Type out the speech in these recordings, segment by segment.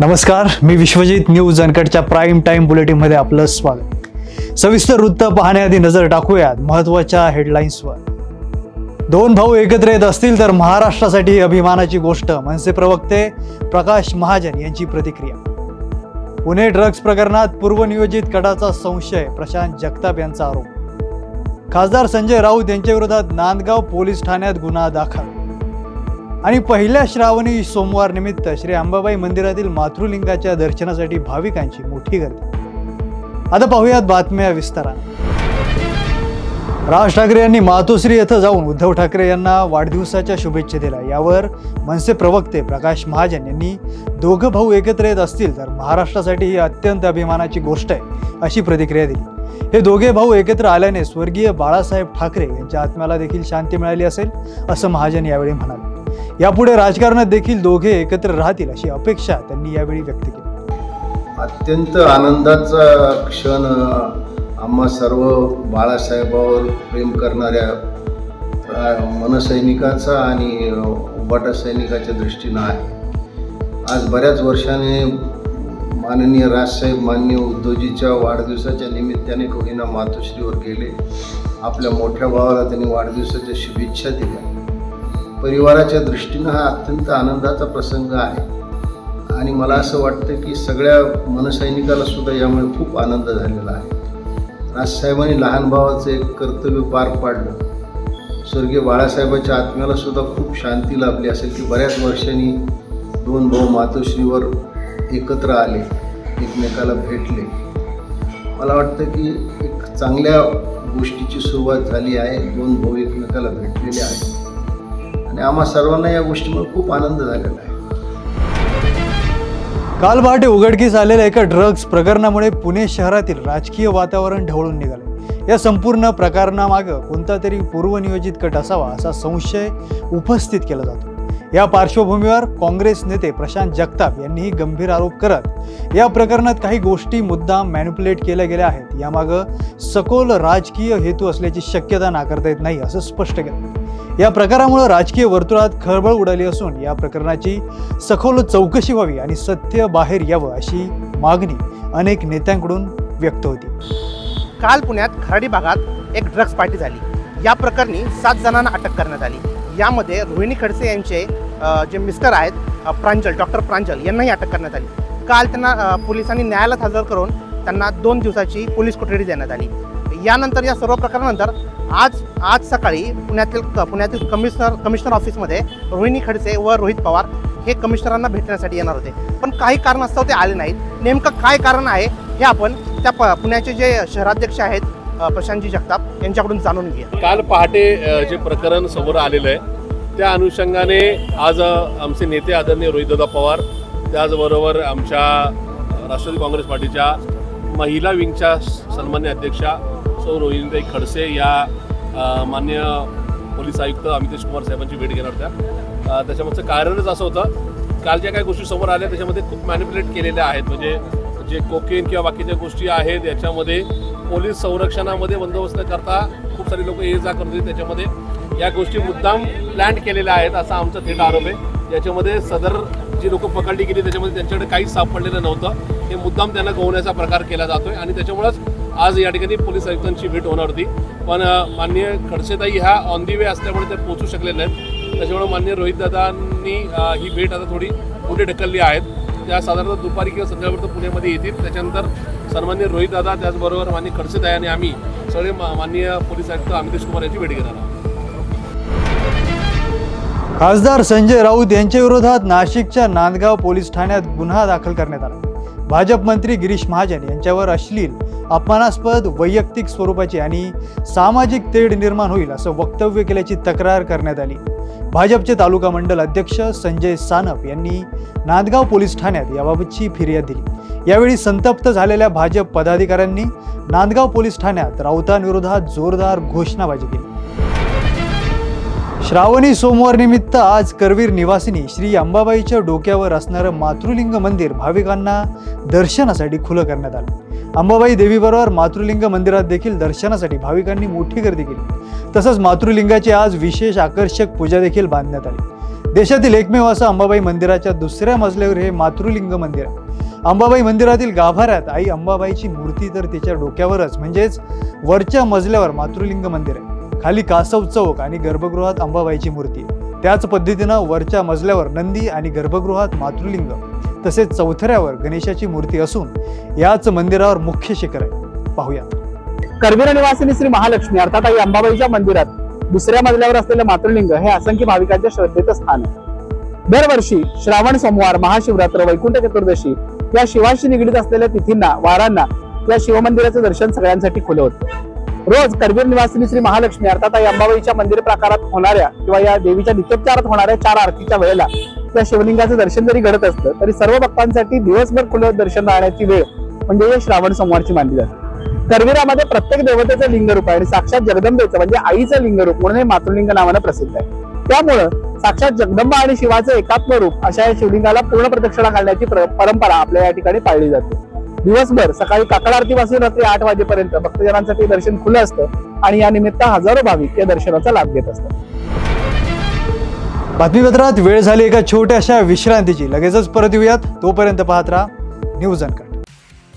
नमस्कार मी विश्वजित न्यूज अनकटच्या प्राईम टाईम बुलेटिनमध्ये आपलं स्वागत. सविस्तर वृत्त पाहण्याआधी नजर टाकूयात महत्त्वाच्या हेडलाईन्सवर. दोन भाऊ एकत्र येत असतील तर महाराष्ट्रासाठी अभिमानाची गोष्ट मनसे प्रवक्ते प्रकाश महाजन यांची प्रतिक्रिया. पुणे ड्रग्ज प्रकरणात पूर्वनियोजित कटाचा संशय प्रशांत जगताप यांचा आरोप. खासदार संजय राऊत यांच्याविरोधात नांदगाव पोलीस ठाण्यात गुन्हा दाखल. आणि पहिल्या श्रावणी सोमवार निमित्त श्री अंबाबाई मंदिरातील मातृलिंगाच्या दर्शनासाठी भाविकांची मोठी गर्दी. आता पाहूयात बातम्या विस्तारा राज ठाकरे यांनी मातोश्री येथे जाऊन उद्धव ठाकरे यांना वाढदिवसाच्या शुभेच्छा दिल्या. यावर मनसे प्रवक्ते प्रकाश महाजन यांनी दोघं भाऊ एकत्र येत असतील तर महाराष्ट्रासाठी ही अत्यंत अभिमानाची गोष्ट आहे अशी प्रतिक्रिया दिली. हे दोघे भाऊ एकत्र आल्याने स्वर्गीय बाळासाहेब ठाकरे यांच्या आत्म्याला देखील शांती मिळाली असेल असं महाजन यावेळी म्हणाले. यापुढे राजकारणात देखील दोघे एकत्र राहतील अशी अपेक्षा त्यांनी यावेळी व्यक्त केली. अत्यंत आनंदाचा क्षण आम्हा सर्व बाळासाहेबावर प्रेम करणाऱ्या मनसैनिकाचा आणि उबाटा सैनिकाच्या दृष्टीनं आहे. आज बऱ्याच वर्षाने माननीय राजसाहेब मान्य उद्धवजीच्या वाढदिवसाच्या निमित्ताने कोहिना मातोश्रीवर गेले. आपल्या मोठ्या भावाला त्यांनी वाढदिवसाच्या शुभेच्छा दिल्या. परिवाराच्या दृष्टीनं हा अत्यंत आनंदाचा प्रसंग आहे. आणि मला असं वाटतं की सगळ्या मनसैनिकाला सुद्धा यामुळे खूप आनंद झालेला आहे. राजसाहेबांनी लहान भावाचं एक कर्तव्य पार पाडलं. स्वर्गीय बाळासाहेबाच्या आत्म्याला सुद्धा खूप शांती लाभली असेल की बऱ्याच वर्षांनी दोन भाऊ मातोश्रीवर एकत्र आले एकमेकाला भेटले. मला वाटतं की एक चांगल्या गोष्टीची सुरुवात झाली आहे. दोन भाऊ एकमेकाला भेटलेले आहेत. आणि आम्हा सर्वांना या गोष्टीमुळे खूप आनंद झालेला आहे. काल पहाटे उघडकीस आलेल्या एका ड्रग्ज प्रकरणामुळे पुणे शहरातील राजकीय वातावरण ढवळून निघाले. या संपूर्ण प्रकरणामागं कोणता तरी पूर्वनियोजित कट असावा असा संशय उपस्थित केला जातो. या पार्श्वभूमीवर काँग्रेस नेते प्रशांत जगताप यांनीही गंभीर आरोप करत या प्रकरणात काही गोष्टी मुद्दाम मॅन्युप्युलेट केल्या गेल्या आहेत. यामागं सखोल राजकीय हेतू असल्याची शक्यता नाकारता येत नाही असं स्पष्ट केलं. या प्रकारामुळे राजकीय वर्तुळात खळबळ उडाली असून या प्रकरणाची सखोल चौकशी व्हावी आणि सत्य बाहेर यावं अशी मागणी अनेक नेत्यांकडून व्यक्त होती. काल पुण्यात खराडी भागात एक ड्रग्ज पार्टी झाली. या प्रकरणी सात जणांना अटक करण्यात आली. यामध्ये रोहिणी खडसे यांचे जे मिस्टर आहेत प्रांजल डॉक्टर प्रांजल यांनाही अटक करण्यात आली. काल त्यांना पोलिसांनी न्यायालयात हजर करून त्यांना दोन दिवसाची पोलीस कोठडी देण्यात आली. यानंतर या सर्व प्रकारानंतर आज आज सकाळी पुण्यातील पुण्यातील कमिशनर कमिशनर ऑफिसमध्ये रोहिणी खडसे व रोहित पवार हे कमिशनरांना भेटण्यासाठी येणार होते. पण काही कारणास्तव ते आले नाहीत. नेमकं काय कारण आहे हे आपण त्या प पुण्याचे जे शहराध्यक्ष आहेत प्रशांतजी जगताप यांच्याकडून जाणून घ्या काल पहाटे जे प्रकरण समोर आलेलं आहे त्या अनुषंगाने आज आमचे नेते आदरणीय रोहितदादा पवार त्याचबरोबर आमच्या राष्ट्रवादी काँग्रेस पार्टीच्या महिला विंगच्या सन्मान्य अध्यक्षा सौ रोहिणीताई खडसे या मान्य पोलीस आयुक्त अमितेश कुमार साहेबांची भेट घेणार होत्या. त्याच्यामागचं कारणच असं होतं काल ज्या काही गोष्टी समोर आल्या त्याच्यामध्ये खूप मॅनिप्युलेट केलेल्या आहेत. म्हणजे जे कोकेन किंवा बाकीच्या गोष्टी आहेत याच्यामध्ये पोलीस संरक्षणामध्ये बंदोबस्त करता खूप सारी लोक ये जा करत होते. त्याच्यामध्ये या गोष्टी मुद्दाम प्लॅन केलेल्या आहेत असा आमचा थेट आरोप आहे. याच्यामध्ये सदर जी लोक पकडली गेली त्याच्यामध्ये त्यांच्याकडे काहीच सापडलेलं नव्हतं. हे मुद्दाम त्यांना गवण्याचा प्रकार केला जातोय आणि त्याच्यामुळंच आज या ठिकाणी पोलीस आयुक्तांची भेट होणार होती. पण मान्य माननीय खडसेताई ह्या ऑन दी वे असल्यामुळे ते पोहोचू शकले आहेत त्याच्यामुळे माननीय रोहितदादांनी ही भेट आता थोडी पुढे ढकलली आहेत. त्या साधारणतः दुपारी किंवा संध्याकाळपर्यंत पुण्यामध्ये येतील. त्याच्यानंतर सन्मान्य रोहितदादा त्याचबरोबर माननीय खडसेताई आणि आम्ही सगळे मा- माननीय पोलीस आयुक्त अमितेश कुमार यांची भेट घेणार आहोत. खासदार संजय राऊत यांच्या विरोधात नाशिकच्या नांदगाव पोलीस ठाण्यात गुन्हा दाखल करण्यात आला. भाजप मंत्री गिरीश महाजन यांच्यावर अश्लील अपमानास्पद वैयक्तिक स्वरूपाची आणि सामाजिक तेढ निर्माण होईल असं वक्तव्य केल्याची तक्रार करण्यात आली. भाजपचे तालुका मंडल अध्यक्ष संजय सानप यांनी नांदगाव पोलीस ठाण्यात याबाबतची फिर्याद दिली. यावेळी संतप्त झालेल्या भाजप पदाधिकाऱ्यांनी नांदगाव पोलीस ठाण्यात राऊतांविरोधात जोरदार घोषणाबाजी केली. श्रावणी सोमवार निमित्त आज करवीर निवासिनी श्री अंबाबाईच्या डोक्यावर असणारं मातृलिंग मंदिर भाविकांना दर्शनासाठी खुलं करण्यात आलं. अंबाबाई देवीबरोबर मातृलिंग मंदिरात देखील दर्शनासाठी भाविकांनी मोठी गर्दी केली. तसंच मातृलिंगाची आज विशेष आकर्षक पूजा देखील बांधण्यात आली. देशातील एकमेव असं अंबाबाई मंदिराच्या दुसऱ्या मजल्यावर हे मातृलिंग मंदिर. आहे अंबाबाई मंदिरातील गाभाऱ्यात आई अंबाबाईची मूर्ती तर तिच्या डोक्यावरच म्हणजेच वरच्या मजल्यावर मातृलिंग मंदिर आहे. खाली कासव चौक आणि गर्भगृहात अंबाबाईची मूर्ती. त्याच पद्धतीनं वरच्या मजल्यावर नंदी आणि गर्भगृहात मातृलिंग तसेच चौथऱ्यावर गणेशाची मूर्ती असून याच मंदिरावर मुख्य शिखर आहे. पाहूया. करवीर निवासिनी श्री महालक्ष्मी अर्थात आई अंबाबाईच्या मंदिरात दुसऱ्या मजल्यावर असलेलं मातृलिंग हे असंख्य भाविकांच्या श्रद्धेचं स्थान आहे. दरवर्षी श्रावण सोमवार महाशिवरात्र वैकुंठ चतुर्दशी या शिवाशी निगडीत असलेल्या तिथींना वारांना या शिवमंदिराचं दर्शन सगळ्यांसाठी खुलं होतं. रोज करवीर निवासिनी श्री महालक्ष्मी अर्थात या अंबाबाईच्या मंदिर प्रकारात होणाऱ्या किंवा या देवीच्या नित्योपचारात होणाऱ्या चार आरतीच्या वेळेला त्या शिवलिंगाचं दर्शन जरी घडत असतं तरी सर्व भक्तांसाठी दिवसभर खुलं दर्शन राहण्याची वेळ म्हणजे या श्रावण सोमवारची मानली जाते. करवीरामध्ये प्रत्येक देवतेचं लिंगरूप आहे आणि साक्षात जगदंबेचं म्हणजे आईचं लिंगरूप म्हणून हे मातृलिंग नावानं प्रसिद्ध आहे. त्यामुळं साक्षात जगदंबा आणि शिवाचं एकात्म रूप अशा या शिवलिंगाला पूर्ण प्रदक्षिणा घालण्याची परंपरा आपल्या या ठिकाणी पाळली जाते. दिवसभर सकाळी काकड आरतीपासून रात्री आठ वाजेपर्यंत भक्तजनांसाठी दर्शन खुलं असतं आणि या निमित्त हजारो भाविक या दर्शनाचा लाभ घेत असतात. बातमीपत्रात वेळ झाली एका छोट्याशा विश्रांतीची. लगेचच परत येऊयात. तोपर्यंत पाहत राहा न्यूज अनकट.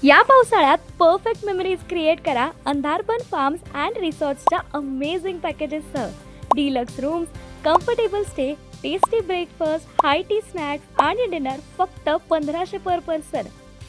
या पावसाळ्यात परफेक्ट मेमरीज क्रिएट करा अंधारबन फार्म्स अँड रिसॉर्ट्सच्या amazing पॅकेजेससह deluxe rooms comfortable stay tasty breakfast high tea snacks आणि डिनर फक्त पंधराशे पर पर्सन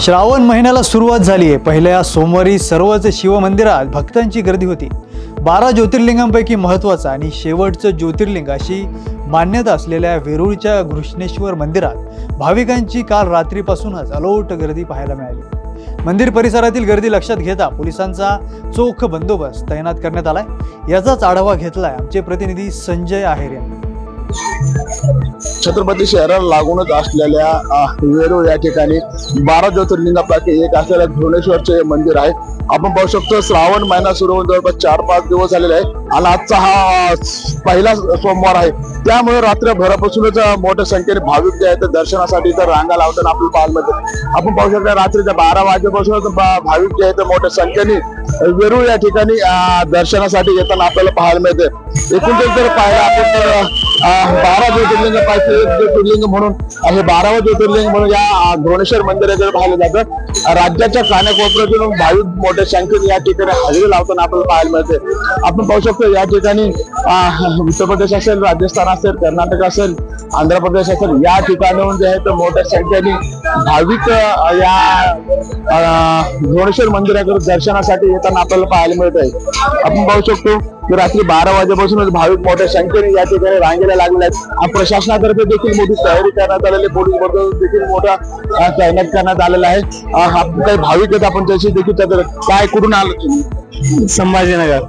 श्रावण महिन्याला सुरुवात झाली आहे पहिल्या सोमवारी सर्वच शिवमंदिरात भक्तांची गर्दी होती. बारा ज्योतिर्लिंगांपैकी महत्त्वाचं आणि शेवटचं ज्योतिर्लिंग अशी मान्यता असलेल्या वेरूळच्या घृष्णेश्वर मंदिरात भाविकांची काल रात्रीपासूनच अलोट गर्दी पाहायला मिळाली. मंदिर परिसरातील गर्दी लक्षात घेता पोलिसांचा चोख बंदोबस्त तैनात करण्यात आलाय. याचाच आढावा घेतलाय आमचे प्रतिनिधी संजय आहेर यांनी. छत्रपती शहराला लागूनच असलेल्या वेरूळ या ठिकाणी बारा ज्योतिर्लिंगापैकी एक असलेल्या भुवनेश्वरचे हे मंदिर आहे. आपण पाहू शकतो श्रावण महिना सुरू होऊन जवळपास चार पाच दिवस झालेले आहे आणि आजचा हा पहिला सोमवार आहे. त्यामुळे रात्रभरापासूनच मोठ्या संख्येने भाविक जे आहेत दर्शनासाठी तर रांगा लावताना आपल्याला पाहायला मिळते आपण पाहू शकतो रात्रीच्या बारा वाजेपासूनच भाविक जे आहेत मोठ्या संख्येने वेरूळ या ठिकाणी दर्शनासाठी येताना आपल्याला पाहायला मिळते. एकूण जर पाहिलं आपण तर बारा ज्योतिर्लिंग एक ज्योतिर्लिंग म्हणून हे बारावं ज्योतिर्लिंग म्हणून या अ, मंदिर मंदिराकडे पाहिलं जातं राज्याच्या कानाकोपऱ्यातून भाविक मोठ्या संख्येने या ठिकाणी हजेरी लावताना आपल्याला पाहायला मिळते. आपण पाहू शकतो या ठिकाणी उत्तर प्रदेश असेल राजस्थान असेल कर्नाटक असेल आंध्र प्रदेश असेल या ठिकाणाहून जे आहे तर मोठ्या संख्येने भाविक या अ, भुवनेश्वर मंदिराकडे दर्शनासाठी येताना आपल्याला पाहायला मिळत आहे आपण पाहू शकतो रात्री बारा वाजेपासूनच भाविक मोठ्या संख्येने या ठिकाणी रांगेला लागले आहेत. प्रशासनातर्फे देखील मोठी तयारी करण्यात आलेली आहे. पोलीस बंदोबस्त देखील मोठा तैनात करण्यात आलेला आहे. हा काही भाविक आहेत आपण त्याची देखील काय कुठून आलो तुम्ही? संभाजीनगर.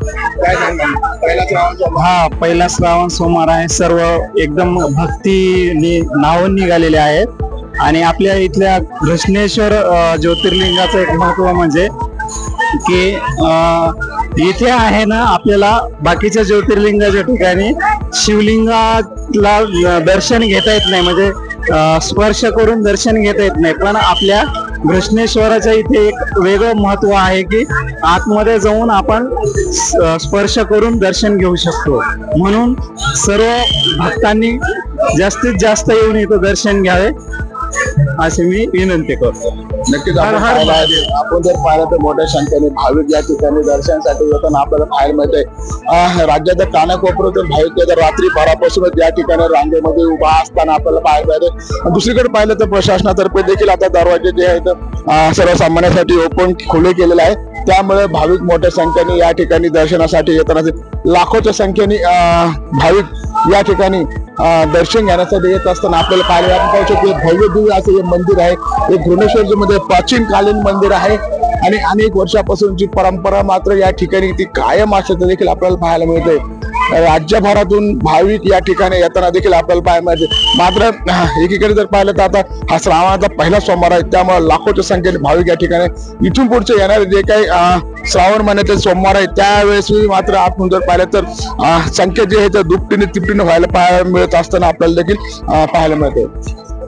हा पहिला श्रावण सोमवार आहे. सर्व एकदम भक्तीने नाव निघालेले आहेत. आणि आपल्या इथल्या घृष्णेश्वर ज्योतिर्लिंगाचं एक महत्त्व म्हणजे की इथे आहे ना आपल्याला बाकीच्या ज्योतिर्लिंगाच्या ठिकाणी शिवलिंगाला दर्शन घेता येत नाही. म्हणजे स्पर्श करून दर्शन घेता येत नाही. पण आपल्या घृष्णेश्वराचं इथे एक वेगळं महत्त्व आहे की आतमध्ये जाऊन आपण स्पर्श करून दर्शन घेऊ शकतो. म्हणून सर्व भक्तांनी जास्तीत जास्त येऊन इथं दर्शन घ्यावे. असे मी विनंती करतो. नक्कीच आपण हर जर पाहिलं तर मोठ्या संख्येने भाविक या ठिकाणी दर्शनासाठी येताना आपल्याला पाहायला मिळते अं, राज्याच्या कानाकोपऱ्यातून भाविक तर रात्री बारापासूनच या ठिकाणी रांगेमध्ये उभा असताना आपल्याला पाहायला मिळते दुसरीकडे पाहिलं तर प्रशासनातर्फे देखील आता दरवाजे जे आहेत अं, सर्वसामान्यांसाठी ओपन खुले केलेले आहे त्यामुळे भाविक मोठ्या संख्येने या ठिकाणी दर्शनासाठी येताना लाखोच्या संख्येने अं, भाविक या ठिकाणी दर्शन घेण्यासाठी येत असताना आपल्याला पाहायला आपण पाहू शकतो भव्य दिव्य असं हे मंदिर आहे. हे भुवनेश्वर मध्ये प्राचीन कालीन मंदिर आहे. आणि अनेक वर्षापासूनची परंपरा मात्र या ठिकाणी ती कायम असल्याचं देखील आपल्याला पाहायला मिळते राज्यभरातून भाविक या ठिकाणी येताना देखील आपल्याला पाहायला मिळते मात्र एकीकडे जर पाहिलं तर आता हा श्रावणाचा पहिला सोमवार आहे त्यामुळे लाखोच्या संख्येने भाविक या ठिकाणी इथून पुढचे येणारे जे काही श्रावण महिन्याचे सोमवार आहे त्यावेळेस मात्र आपण जर पाहिलं तर संख्या जी आहे त्या दुपटीने तिपटीने व्हायला पाहायला मिळत असताना आपल्याला देखील पाहायला मिळते.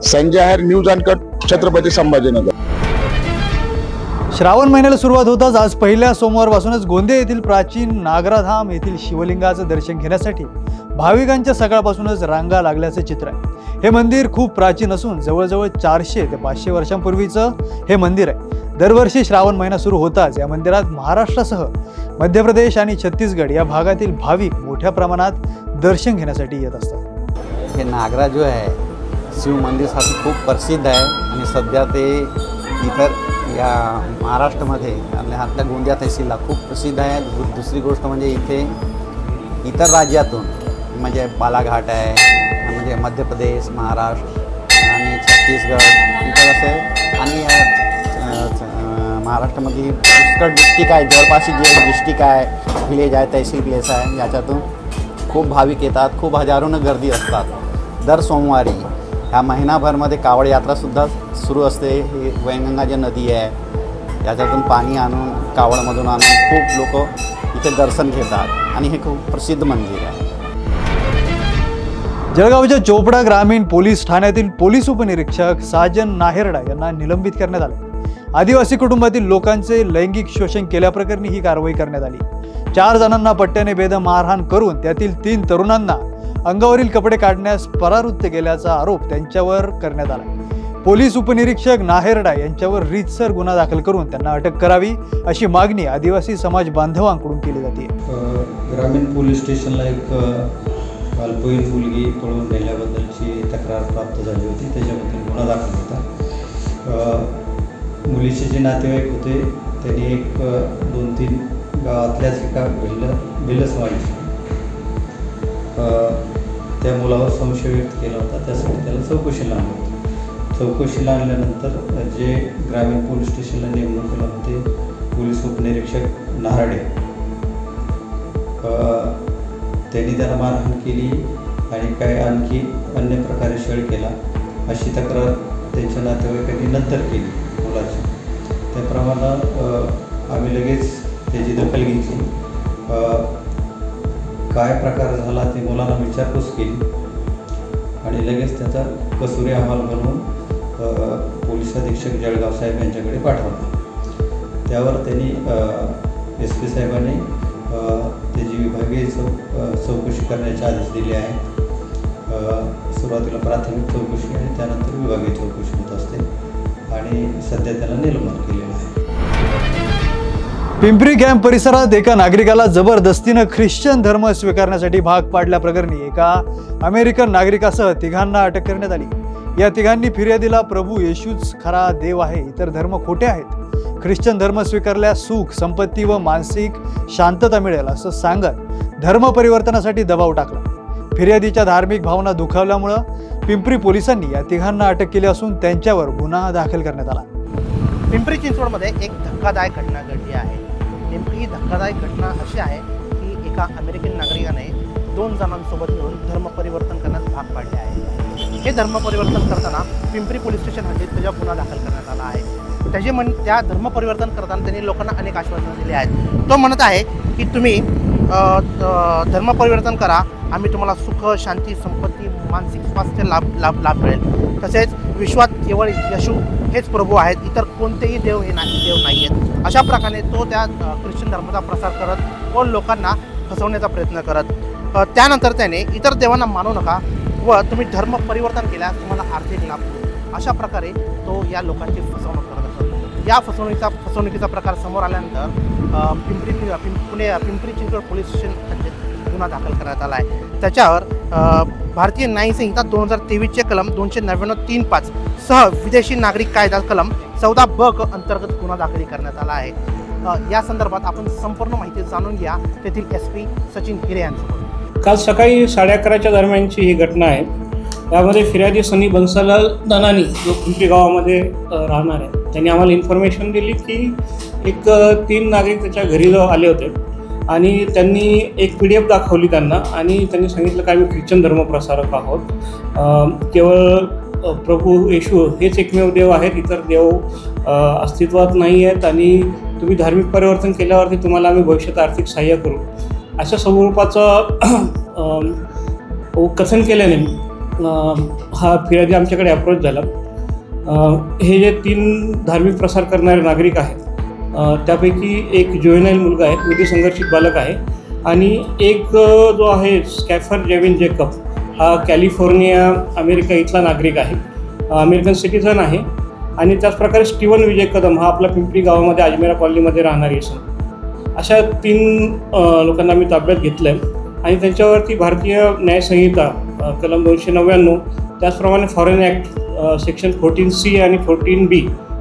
Sanjay Aher news uncut Chhatrapati Sambhajinagar. Shravan महिन्याला सुरुवात होताच आज पहिल्या सोमवारपासूनच गोंदे येथील प्राचीन नागराधाम येथील शिवलिंगाचं दर्शन घेण्यासाठी भाविकांच्या सकाळपासूनच रांगा लागल्याचं चित्र आहे. हे मंदिर खूप प्राचीन असून जवळजवळ चारशे ते पाचशे वर्षांपूर्वीचं हे मंदिर आहे. दरवर्षी श्रावण महिना सुरू होताच या मंदिरात महाराष्ट्रासह मध्य प्रदेश आणि छत्तीसगड या भागातील भाविक मोठ्या प्रमाणात दर्शन घेण्यासाठी येत असतात. हे नागरा जो आहे शिव मंदिरसाठी खूप प्रसिद्ध आहे आणि सध्या ते इतर या महाराष्ट्रामध्ये आणि आपल्या गोंदिया तहसीलला खूप प्रसिद्ध आहे. दु दुसरी गोष्ट म्हणजे इथे इतर राज्यातून म्हणजे बालाघाट आहे म्हणजे मध्य प्रदेश महाराष्ट्र आणि छत्तीसगड इतर असे आणि महाराष्ट्रामध्ये पुष्कळ डिस्ट्रिक्ट आहे. जवळपासची जे डिस्ट्रिक्ट आहे विलेज आहे तहसील प्लेस आहे याच्यातून खूप भाविक येतात खूप हजारोनं गर्दी असतात. दर सोमवारी ह्या महिनाभरमध्ये कावड यात्रासुद्धा सुरू असते. ही वैनगंगा जी नदी आहे. याच्यातून पाणी आणून कावडमधून आणून खूप लोक इथे दर्शन घेतात. आणि हे खूप प्रसिद्ध मंदिर आहे. जळगावच्या चोपडा ग्रामीण पोलीस ठाण्यातील पोलीस उपनिरीक्षक साजन नाहेरडा यांना निलंबित करण्यात आले. आदिवासी कुटुंबातील लोकांचे लैंगिक शोषण केल्याप्रकरणी ही कारवाई करण्यात आली. चार जणांना पट्ट्याने बेद मारहाण करून त्यातील तीन तरुणांना अंगावरील कपडे काढण्यास परावृत्त केल्याचा आरोप त्यांच्यावर करण्यात आला. पोलीस उपनिरीक्षक नाहेरडा यांच्यावर रीतसर गुन्हा दाखल करून त्यांना अटक करावी अशी मागणी आदिवासी समाज बांधवांकडून केली जाते. ग्रामीण पोलीस स्टेशनला एक अल्पवयीन मुलगी पळून नेल्याबद्दलची तक्रार प्राप्त झाली होती. त्याच्याबद्दल गुन्हा दाखल होता. मुलीचे जे नातेवाईक होते त्यांनी एक दोन तीन गावातल्याच एका भिल्ल भिल्ल समाजाची त्या मुलावर संशय व्यक्त केला होता. त्यासाठी त्याला चौकशीला आणलं होतं. चौकशीला आणल्यानंतर जे ग्रामीण पोलीस स्टेशनला नेमणूक केलं होते पोलीस उपनिरीक्षक नाराडे. त्यांनी त्याला मारहाण केली आणि काय आणखी अन्य प्रकारे छळ केला अशी तक्रार त्यांच्या नातेवाईकांनी नंतर केली मुलाची. त्याप्रमाणे आम्ही लगेच त्याची दखल घेतली. काय प्रकार झाला ते मुलांना विचारपूस केली. आणि लगेच त्याचा कसुरी अहवाल बनवून पोलीस अधीक्षक जळगाव साहेब यांच्याकडे पाठवला. त्यावर त्यांनी एस पी साहेबांनी त्याची विभागीय चौ चौकशी करण्याचे आदेश दिले आहेत. सुरुवातीला प्राथमिक चौकशी आणि त्यानंतर विभागीय चौकशी होत असते. आणि सध्या त्याला निलंबन केले पिंपरी कॅम्प परिसरात एका नागरिकाला जबरदस्तीनं ख्रिश्चन धर्म स्वीकारण्यासाठी भाग पाडल्याप्रकरणी एका अमेरिकन नागरिकासह तिघांना अटक करण्यात आली. या तिघांनी फिर्यादीला प्रभू येशूच खरा देव आहे इतर धर्म खोटे आहेत. ख्रिश्चन धर्म स्वीकारल्यास सुख संपत्ती व मानसिक शांतता मिळेल असं सांगत धर्म परिवर्तनासाठी दबाव टाकला. फिर्यादीच्या धार्मिक भावना दुखावल्यामुळं पिंपरी पोलिसांनी या तिघांना अटक केली असून त्यांच्यावर गुन्हा दाखल करण्यात आला. पिंपरी चिंचवडमध्ये एक धक्कादायक घटना घडली आहे. नेमकी ही धक्कादायक घटना अशी आहे की एका अमेरिकन नागरिकाने दोन जणांसोबत मिळून धर्मपरिवर्तन करण्यास भाग पाडले आहे. हे धर्म परिवर्तन करताना पिंपरी पोलीस स्टेशन हद्दीत त्याच्या गुन्हा दाखल करण्यात आला आहे. त्याचे म्हण त्या धर्मपरिवर्तन करताना त्यांनी लोकांना अनेक आश्वासनं दिली आहेत. तो म्हणत आहे की तुम्ही धर्मपरिवर्तन धर्म परिवर्तन करा. आम्ही तुम्हाला सुख शांती संपत्ती मानसिक स्वास्थ्य लाभ लाभ लाभ मिळेल. तसेच विश्वात केवळ यशू हेच प्रभू आहेत. इतर कोणतेही देव हे नाही देव नाही आहेत अशा प्रकारे तो त्या ख्रिश्चन धर्माचा प्रसार करत व लोकांना फसवण्याचा प्रयत्न करत. त्यानंतर त्याने इतर देवांना मानू नका व तुम्ही धर्म परिवर्तन केल्यास तुम्हाला आर्थिक लाभ होईल. अशा प्रकारे तो या लोकांची फसवणूक या फसवणुकीचा फसवणुकीचा प्रकार समोर आल्यानंतर पिंपरी पिं- पुणे पिंपरी चिंचवड पोलीस स्टेशन हद्दीत गुन्हा दाखल करण्यात आला आहे. त्याच्यावर भारतीय न्याय संहिता दोन हजार तेवीसचे कलम दोनशे नव्याण्णव तीन पाच सह विदेशी नागरिक कायदा कलम चौदा ब क अंतर्गत गुन्हा दाखल करण्यात आला आहे. या संदर्भात आपण संपूर्ण माहिती जाणून घ्या. तेथील एस पी सचिन हिरे यांच्याकडून काल सकाळी साडे अकराच्या दरम्यानची ही घटना आहे. त्यामध्ये फिर्यादी सनी बन्सालाल दनानी जो पिंपरी गावामध्ये राहणार आहे. त्यांनी आम्हाला इन्फॉर्मेशन दिली की एक तीन नागरिक त्याच्या घरी आले होते. आणि त्यांनी एक पी डी एफ दाखवली त्यांना आणि त्यांनी सांगितलं की आम्ही ख्रिश्चन धर्मप्रसारक आहोत. केवळ प्रभू येशू हेच एकमेव देव आहेत इतर देव अस्तित्वात नाही आहेत आणि तुम्ही धार्मिक परिवर्तन केल्यावरती तुम्हाला आम्ही भविष्यात आर्थिक सहाय्य करू. अशा स्वरूपाचं कथन केल्याने हा फिर्यादी आमच्याकडे अप्रोच झाला. हे जे तीन धार्मिक प्रसार करणारे नागरिक आहेत त्यापैकी एक जोयनाईल मुलगा आहे विधी संघर्षित बालक आहे आणि एक जो आहे स्कॅफर जेविन जेकब हा कॅलिफोर्निया अमेरिका इथला नागरिक आहे. अमेरिकन सिटीझन आहे आणि त्याचप्रकारे स्टीवन विजय कदम हा आपला पिंपरी गावामध्ये अजमेरा कॉलनीमध्ये राहणारी असं अशा तीन लोकांना मी ताब्यात घेतलं आहे आणि त्यांच्यावरती भारतीय न्यायसंहिता कलम दोनशे नव्याण्णव त्याचप्रमाणे foreign act section fourteen C आणि फोर्टीन बी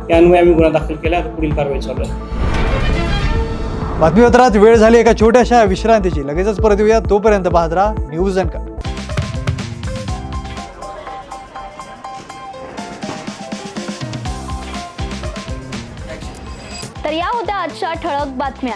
या अन्वये आम्ही गुन्हा दाखल केला. पुढील कारवाई चालू आहे. बातमीपत्रात वेळ झाली एका छोट्याशा विश्रांतीची. लगेचच परत येऊया. तोपर्यंत पाहत राहा न्यूज अँड तर या होत्या आजच्या ठळक बातम्या.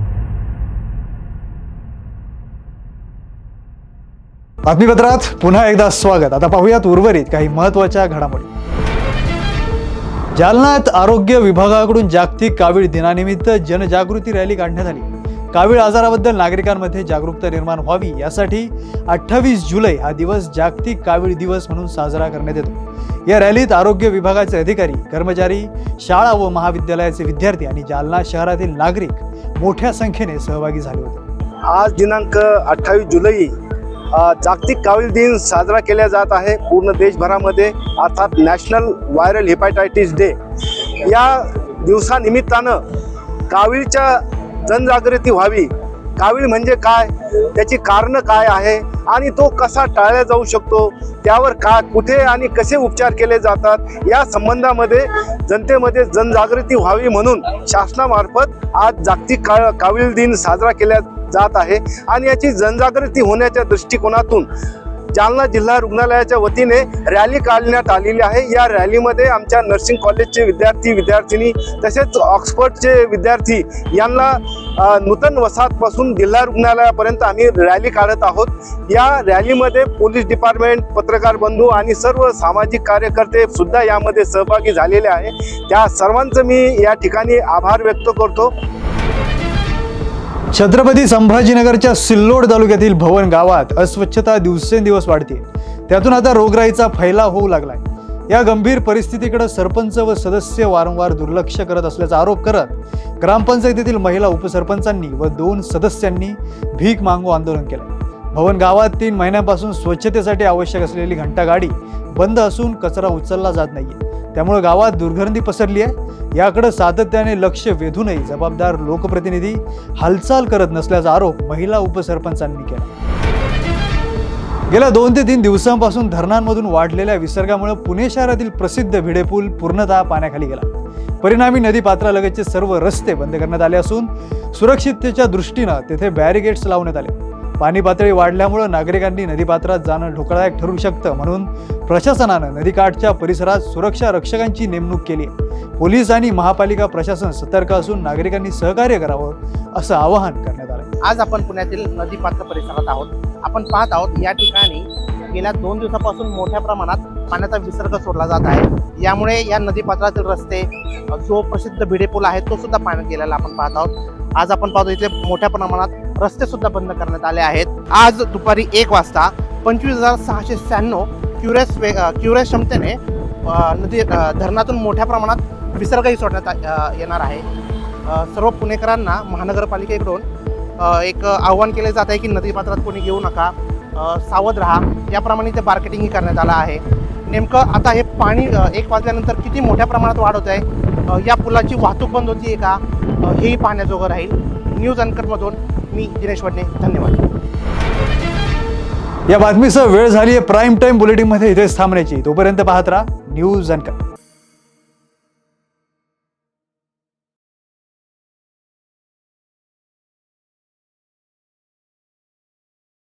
बातमीपत्रात पुन्हा एकदा स्वागत. आता पाहूयात उर्वरित काही महत्त्वाच्या घडामोडी. जालन्यात आरोग्य विभागाकडून जागतिक कावीळ दिनानिमित्त जनजागृती रॅली काढण्यात आली. कावीळ आजाराबद्दल नागरिकांमध्ये जागरूकता निर्माण व्हावी यासाठी अठ्ठावीस जुलै हा दिवस जागतिक कावीळ दिवस म्हणून साजरा करण्यात येतो. या रॅलीत आरोग्य विभागाचे अधिकारी कर्मचारी शाळा व महाविद्यालयाचे विद्यार्थी आणि जालना शहरातील नागरिक मोठ्या संख्येने सहभागी झाले होते. आज दिनांक अठ्ठावीस जुलै जागतिक कावीळ दिन साजरा केला जात आहे. पूर्ण देशभरामध्ये अर्थात नॅशनल व्हायरल हिपॅटायटिस डे. या दिवसानिमित्तानं कावीळच्या जनजागृती व्हावी. कावीळ म्हणजे काय? त्याची कारणं काय आहे? आणि तो कसा टाळला जाऊ शकतो? त्यावर का कुठे आणि कसे उपचार केले जातात? या संबंधामध्ये जनतेमध्ये जनजागृती व्हावी म्हणून शासनामार्फत आज जागतिक का कावीळ दिन साजरा केला जात आहे आणि याची जनजागृती होण्याच्या दृष्टिकोनातून जालना जिल्हा रुग्णालयाच्या वतीने रॅली काढण्यात आलेली आहे. या रॅलीमध्ये आमच्या नर्सिंग कॉलेजचे विद्यार्थी विद्यार्थिनी तसेच ऑक्सफर्डचे विद्यार्थी यांना नूतन वसाहतपासून जिल्हा रुग्णालयापर्यंत आम्ही रॅली काढत आहोत. या रॅलीमध्ये पोलीस डिपार्टमेंट पत्रकार बंधू आणि सर्व सामाजिक कार्यकर्ते सुद्धा यामध्ये सहभागी झालेले आहे. त्या सर्वांचं मी या ठिकाणी आभार व्यक्त करतो. छत्रपती संभाजीनगरच्या सिल्लोड तालुक्यातील भवन गावात अस्वच्छता दिवसेंदिवस वाढते. त्यातून आता रोगराईचा फैलाव होऊ लागलाय. या गंभीर परिस्थितीकडे सरपंच व सदस्य वारंवार दुर्लक्ष करत असल्याचा आरोप करत ग्रामपंचायतीतील महिला उपसरपंचांनी व दोन सदस्यांनी भीक मागू आंदोलन केलं भवन गावात तीन महिन्यांपासून स्वच्छतेसाठी आवश्यक असलेली घंटागाडी बंद असून कचरा उचलला जात नाहीये. त्यामुळे गावात दुर्गंधी पसरली आहे. याकडे सातत्याने लक्ष वेधूनही जबाबदार लोकप्रतिनिधी हालचाल करत नसल्याचा आरोप महिला उपसरपंचांनी केला. गेल्या दोन ते तीन दिवसांपासून धरणांमधून वाढलेल्या विसर्गामुळे पुणे शहरातील प्रसिद्ध भिडे पूल पूर्णतः पाण्याखाली गेला. परिणामी नदी पात्रालगतचे सर्व रस्ते बंद करण्यात आले असून सुरक्षिततेच्या दृष्टीनं तेथे बॅरिगेट्स लावण्यात आले. पाणी पातळी वाढल्यामुळं नागरिकांनी नदीपात्रात जाणं धोकादायक ठरू शकतं म्हणून प्रशासनानं नदीकाठच्या परिसरात सुरक्षा रक्षकांची नेमणूक केली. आहे पोलीस आणि महापालिका प्रशासन सतर्क असून नागरिकांनी सहकार्य करावं असं आवाहन करण्यात आलं. आज आपण पुण्यातील नदीपात्र परिसरात आहोत. आपण पाहत आहोत या ठिकाणी गेल्या दोन दिवसापासून मोठ्या प्रमाणात पाण्याचा विसर्ग सोडला जात आहे. यामुळे या नदीपात्रातील रस्ते जो प्रसिद्ध भिडे पूल आहे तो सुद्धा पाण्यात गेलेला आपण पाहत आहोत. आज आपण पाहतो इथे मोठ्या प्रमाणात रस्ते सुद्धा बंद करण्यात आले आहेत. आज दुपारी एक वाजता पंचवीस हजार सहाशे शहाण्णव क्युरेस वे क्युरेस क्षमतेने नदी धरणातून मोठ्या प्रमाणात विसर्गही सोडण्यात येणार आहे. सर्व पुणेकरांना महानगरपालिकेकडून एक आव्हान केले जात आहे की नदीपात्रात कोणी घेऊ नका. सावध राहा. याप्रमाणे ते मार्केटिंगही करण्यात आलं आहे. नेमकं आता हे पाणी एक वाजल्यानंतर किती मोठ्या प्रमाणात वाढ होत आहे? या पुलाची वाहतूक बंद होती आहे का हेही पाहण्याजोगं राहील. न्यूज अँकरमधून मी दिनेश वडणे. धन्यवाद. या बातमीचं वेळ झाली आहे. प्राईम टाईम बुलेटिनमध्ये इथेच थांबण्याची. तोपर्यंत पाहत राहा. न्यूज अँकर